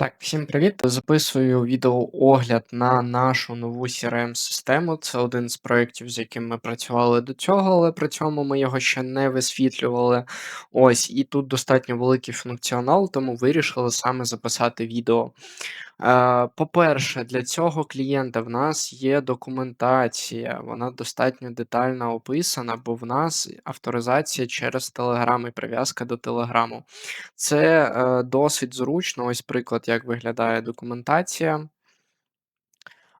Так, всім привіт! Записую відеоогляд на нашу нову CRM-систему. Це один з проєктів, з яким ми працювали до цього, але при цьому ми його ще не висвітлювали. Ось, і тут достатньо великий функціонал, тому вирішили саме записати відео. Е, По-перше, для цього клієнта в нас є документація, вона достатньо детально описана, бо в нас авторизація через Telegram і прив'язка до Телеграму. Це е, досить зручно. Ось приклад, як виглядає документація.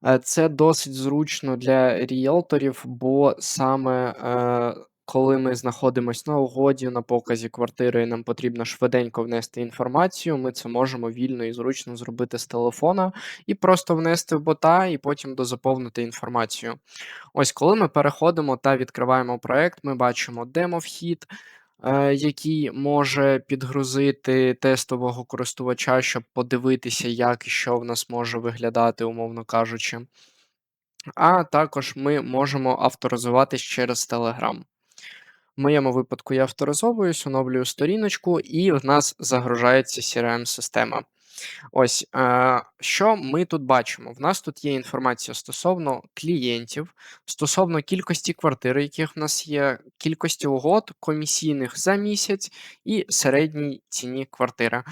Е, Це досить зручно для ріелторів, бо саме е, коли ми знаходимося на угоді, на показі квартири, і нам потрібно швиденько внести інформацію, ми це можемо вільно і зручно зробити з телефона і просто внести в бота, і потім дозаповнити інформацію. Ось коли ми переходимо та відкриваємо проект, ми бачимо демо-вхід, е, який може підгрузити тестового користувача, щоб подивитися, як і що в нас може виглядати, умовно кажучи. А також ми можемо авторизуватись через Telegram. В моєму випадку я авторизовуюсь, оновлюю сторіночку, і в нас загружається CRM-система. Ось, е, що ми тут бачимо? В нас тут є інформація стосовно клієнтів, стосовно кількості квартир, яких в нас є, кількості угод, комісійних за місяць і середній ціні квартири.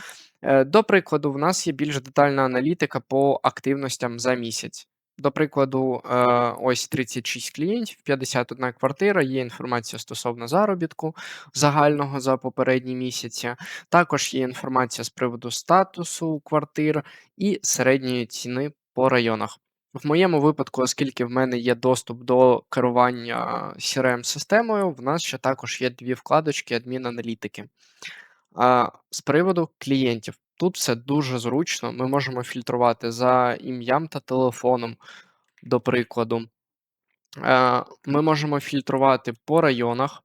Е, До прикладу, в нас є більш детальна аналітика по активностям за місяць. До прикладу, е, ось 36 клієнтів, 51 квартира, є інформація стосовно заробітку загального за попередні місяці. Також є інформація з приводу статусу квартир і середньої ціни по районах. В моєму випадку, оскільки в мене є доступ до керування CRM-системою, в нас ще також є дві вкладочки адмін-аналітики. З приводу клієнтів. Тут все дуже зручно. Ми можемо фільтрувати за ім'ям та телефоном, до прикладу. Е, Ми можемо фільтрувати по районах.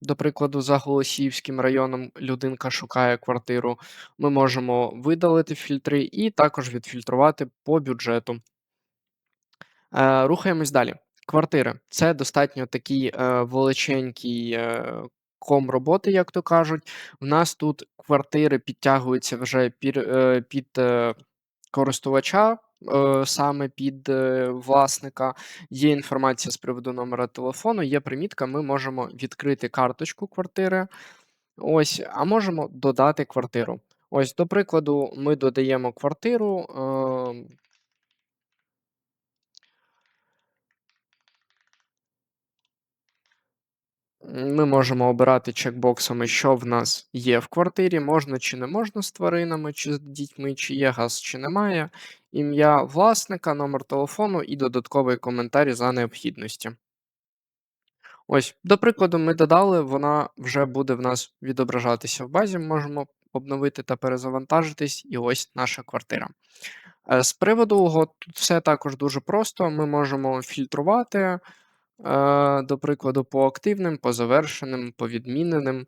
До прикладу, за Голосіївським районом людинка шукає квартиру. Ми можемо видалити фільтри і також відфільтрувати по бюджету. Е, Рухаємось далі. Квартири це достатньо такий е, величенький ком роботи, як то кажуть. В нас тут квартири підтягуються вже під, е, під е, користувача, е, саме під власника. Є інформація з приводу номера телефону, є примітка. Ми можемо відкрити карточку квартири. Ось, а можемо додати квартиру. Ось, до прикладу, ми додаємо квартиру. Е, Ми можемо обирати чекбоксами, що в нас є в квартирі, можна чи не можна з тваринами, чи з дітьми, чи є газ, чи немає, ім'я власника, номер телефону і додатковий коментар за необхідності. Ось, до прикладу, ми додали, вона вже буде в нас відображатися в базі. Можемо обновити та перезавантажитись, і ось наша квартира. Е, з приводу тут все також дуже просто. Ми можемо фільтрувати. Е, до прикладу, по активним, по завершеним, по відміненим.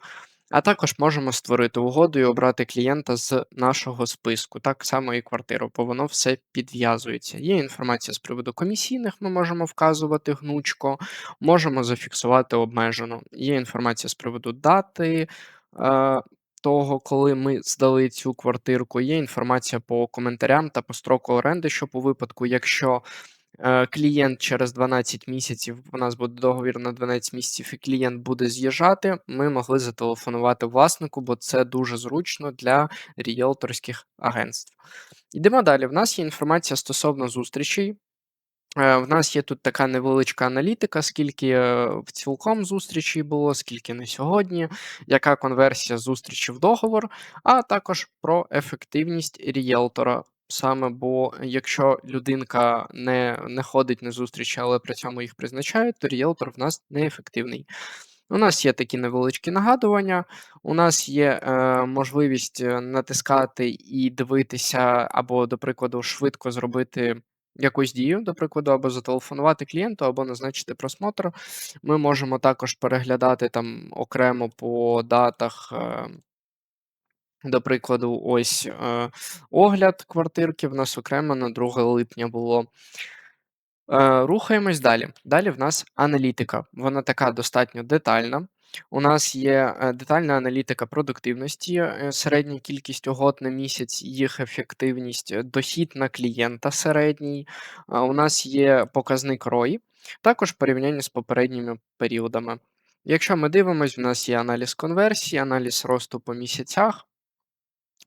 А також можемо створити угоду і обрати клієнта з нашого списку, так само і квартиру, бо воно все підв'язується. Є інформація з приводу комісійних, ми можемо вказувати гнучко, можемо зафіксувати обмежено. Є інформація з приводу дати. Е, того, коли ми здали цю квартирку, є інформація по коментарям та по строку оренди, щоб у випадку, якщо клієнт через 12 місяців, у нас буде договір на 12 місяців, і клієнт буде з'їжджати, ми могли зателефонувати власнику, бо це дуже зручно для ріелторських агентств. Йдемо далі. В нас є інформація стосовно зустрічей. Е, в нас є тут така невеличка аналітика, скільки е, в цілком зустрічей було, скільки на сьогодні, яка конверсія зустрічі в договор, а також про ефективність ріелтора Саме, бо якщо людинка не не ходить на зустрічі, але при цьому їх призначають, то ріелтор в нас неефективний. У нас є такі невеличкі нагадування, у нас є е, можливість е, натискати і дивитися, або, до прикладу, швидко зробити якусь дію, до прикладу, або зателефонувати клієнту, або назначити просмотр. Ми можемо також переглядати там окремо по датах. Е, до прикладу, ось е, огляд квартирки в нас окремо на 2 липня було. Е, Рухаємось далі. Далі в нас аналітика. Вона така достатньо детальна. У нас є, е, детальна аналітика продуктивності, е, середня кількість угод на місяць, їх ефективність, е, дохід на клієнта середній. У нас є показник ROI, також порівняння з попередніми періодами. Якщо ми дивимось, в нас є аналіз конверсії, аналіз росту по місяцях.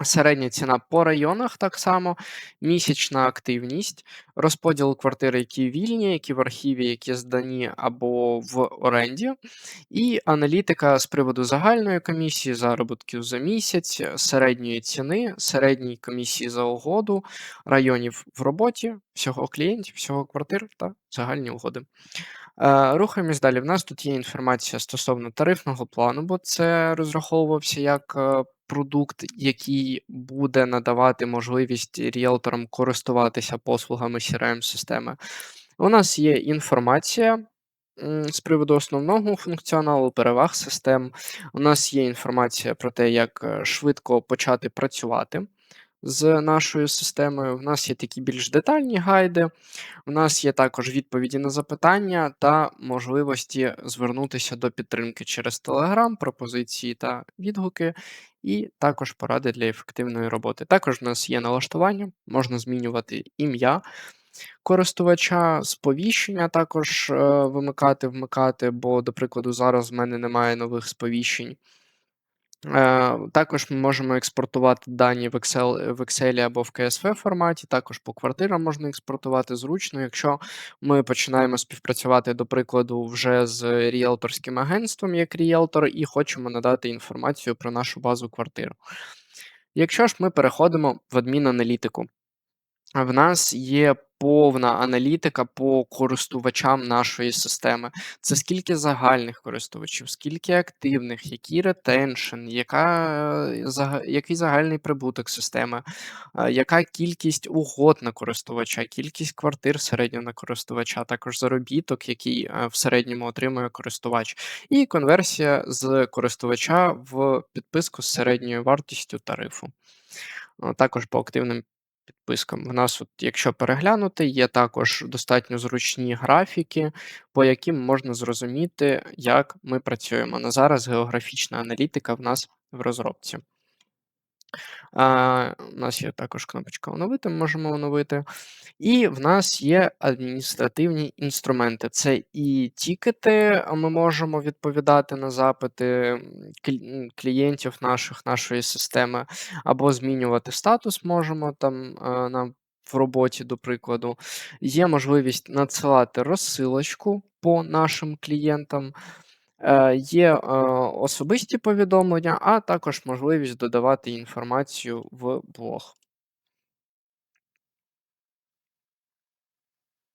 Середня ціна по районах так само, місячна активність, розподіл квартир, які вільні, які в архіві, які здані або в оренді, і аналітика з приводу загальної комісії, заробітків за місяць, середньої ціни, середньої комісії за угоду, районів в роботі, всього клієнтів, всього квартир та загальні угоди. Е, Рухаємось далі. В нас тут є інформація стосовно тарифного плану, бо це розраховувався як е, продукт, який буде надавати можливість ріелторам користуватися послугами CRM-системи. У нас є інформація з приводу основного функціоналу, переваг систем. У нас є інформація про те, як е, швидко почати працювати з нашою системою. У нас є такі більш детальні гайди. У нас є також відповіді на запитання та можливості звернутися до підтримки через Telegram, пропозиції та відгуки, і також поради для ефективної роботи. Також у нас є налаштування, можна змінювати ім'я користувача, сповіщення також е, вимикати, вмикати, бо, до прикладу, зараз в мене немає нових сповіщень. Е, також ми можемо експортувати дані в Excel в Excel або в CSV форматі. Також по квартирам можна експортувати зручно, якщо ми починаємо співпрацювати, до прикладу, вже з ріелторським агентством як ріелтор, і хочемо надати інформацію про нашу базу квартир. Якщо ж ми переходимо в адмінаналітику, в нас є повна аналітика по користувачам нашої системи. Це скільки загальних користувачів, скільки активних, який ретеншн, яка, е, який загальний прибуток системи, е, яка кількість угод на користувача, кількість квартир середньо на користувача, також заробіток, який е, в середньому отримує користувач, і конверсія з користувача в підписку з середньою вартістю тарифу. Також по активним підпискам. В нас, от, якщо переглянути, є також достатньо зручні графіки, по яким можна зрозуміти, як ми працюємо. На зараз географічна аналітика в нас в розробці. А, У нас є також кнопочка оновити, можемо оновити. І в нас є адміністративні інструменти. Це і тікети, ми можемо відповідати на запити клієнтів наших, нашої системи, або змінювати статус можемо там а, нам в роботі, до прикладу. Є можливість надсилати розсилочку по нашим клієнтам. Е, Є е, особисті повідомлення, а також можливість додавати інформацію в блог.